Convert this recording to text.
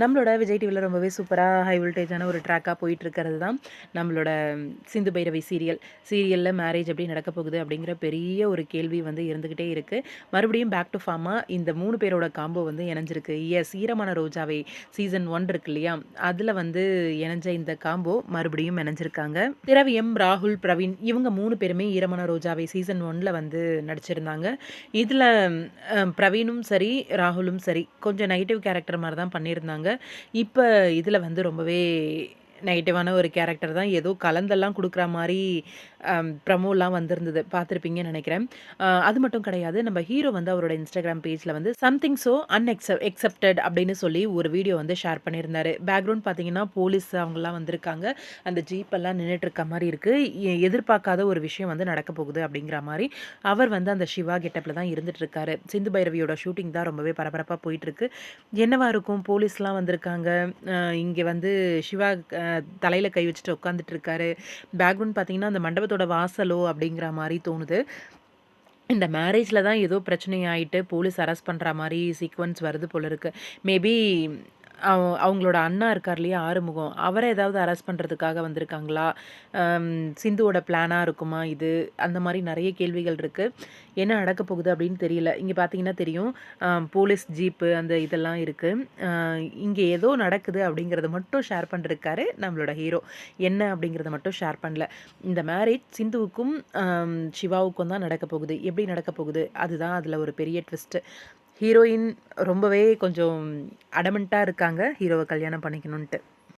நம்மளோட விஜய் டிவியில் ரொம்பவே சூப்பராக ஹை வோல்டேஜான ஒரு ட்ராக்காக போயிட்டு இருக்கிறது தான் நம்மளோட சிந்து பைரவி சீரியல் சீரியலில் மேரேஜ் எப்படி நடக்க போகுது அப்படிங்கிற பெரிய ஒரு கேள்வி வந்து இருந்துக்கிட்டே இருக்குது மறுபடியும் பேக் டு ஃபார்மாக இந்த மூணு பேரோட காம்போ வந்து இணைஞ்சிருக்கு. எஸ் ஈரமான ரோஜாவை சீசன் ஒன் இருக்கு இல்லையா? அதில் வந்து இணைஞ்ச இந்த காம்போ மறுபடியும் இணைஞ்சிருக்காங்க. திரவியம் ராகுல் பிரவீன் இவங்க மூணு பேருமே ஈரமான ரோஜாவை சீசன் ஒன்ல வந்து நடிச்சிருந்தாங்க. இதில் பிரவீனும் சரி ராகுலும் சரி கொஞ்சம் நெகட்டிவ் கேரக்டர் மாதிரி தான் பண்ணியிருந்தாங்க. இப்போ இதில் வந்து ரொம்பவே நெகட்டிவான ஒரு கேரக்டர் தான். ஏதோ கலந்தெல்லாம் கொடுக்குற மாதிரி ப்ரமோலாம் வந்திருந்தது. பார்த்துருப்பீங்கன்னு நினைக்கிறேன். அது மட்டும் கிடையாது. நம்ம ஹீரோ வந்து அவரோட இன்ஸ்டாகிராம் பேஜில் வந்து சம்திங் ஸோ அன்எக்செப் எக்ஸப்டட் அப்படின்னு சொல்லி ஒரு வீடியோ வந்து ஷேர் பண்ணியிருந்தார். பேக்ரவுண்ட் பார்த்தீங்கன்னா போலீஸ் அவங்கெல்லாம் வந்திருக்காங்க. அந்த ஜீப்பெல்லாம் நின்றுட்டு இருக்க மாதிரி இருக்குது எதிர்பார்க்காத ஒரு விஷயம் வந்து நடக்க போகுது அப்படிங்கிற மாதிரி அவர் வந்து அந்த சிவா கெட்டப்பில் தான் இருந்துட்டு இருக்காரு சிந்து பைரவியோட ஷூட்டிங் தான் ரொம்பவே பரபரப்பாக போயிட்டுருக்கு. என்னவாக என்னவா இருக்கும்? போலீஸ்லாம் வந்திருக்காங்க. இங்கே வந்து சிவா தலையில் கை வச்சுட்டு உட்காந்துட்டு இருக்காரு பேக்ரவுண்ட் பார்த்தீங்கன்னா அந்த மண்டபத்தோட வாசலோ அப்படிங்கிற மாதிரி தோணுது. இந்த மேரேஜில் தான் ஏதோ பிரச்சனை போலீஸ் அரெஸ்ட் பண்ணுற மாதிரி சீக்வன்ஸ் வருது போல இருக்கு. மேபி அவ- அவங்களோட அண்ணா இருக்கார் இல்லையா ஆறுமுகம். அவரை ஏதாவது அரெஸ்ட் பண்ணுறதுக்காக வந்திருக்காங்களா? சிந்துவோட பிளானாக இருக்குமா இது? அந்த மாதிரி நிறைய கேள்விகள் இருக்குது என்ன நடக்க போகுது அப்படின்னு தெரியல. இங்கே பார்த்தீங்கன்னா தெரியும். போலீஸ் ஜீப்பு அந்த இதெல்லாம் இருக்குது இங்கே ஏதோ நடக்குது அப்படிங்கிறத மட்டும் ஷேர் பண்ணிருக்காரு நம்மளோட ஹீரோ என்ன அப்படிங்கிறத மட்டும் ஷேர் பண்ணல. இந்த மேரேஜ் சிந்துவுக்கும் சிவாவுக்கும் தான் நடக்க போகுது. எப்படி நடக்க போகுது? அதுதான் அதில் ஒரு பெரிய ட்விஸ்ட்டு ஹீரோயின் ரொம்பவே கொஞ்சம் அடமெண்ட்டாக இருக்காங்க. ஹீரோவை கல்யாணம் பண்ணிக்கணுன்ட்டு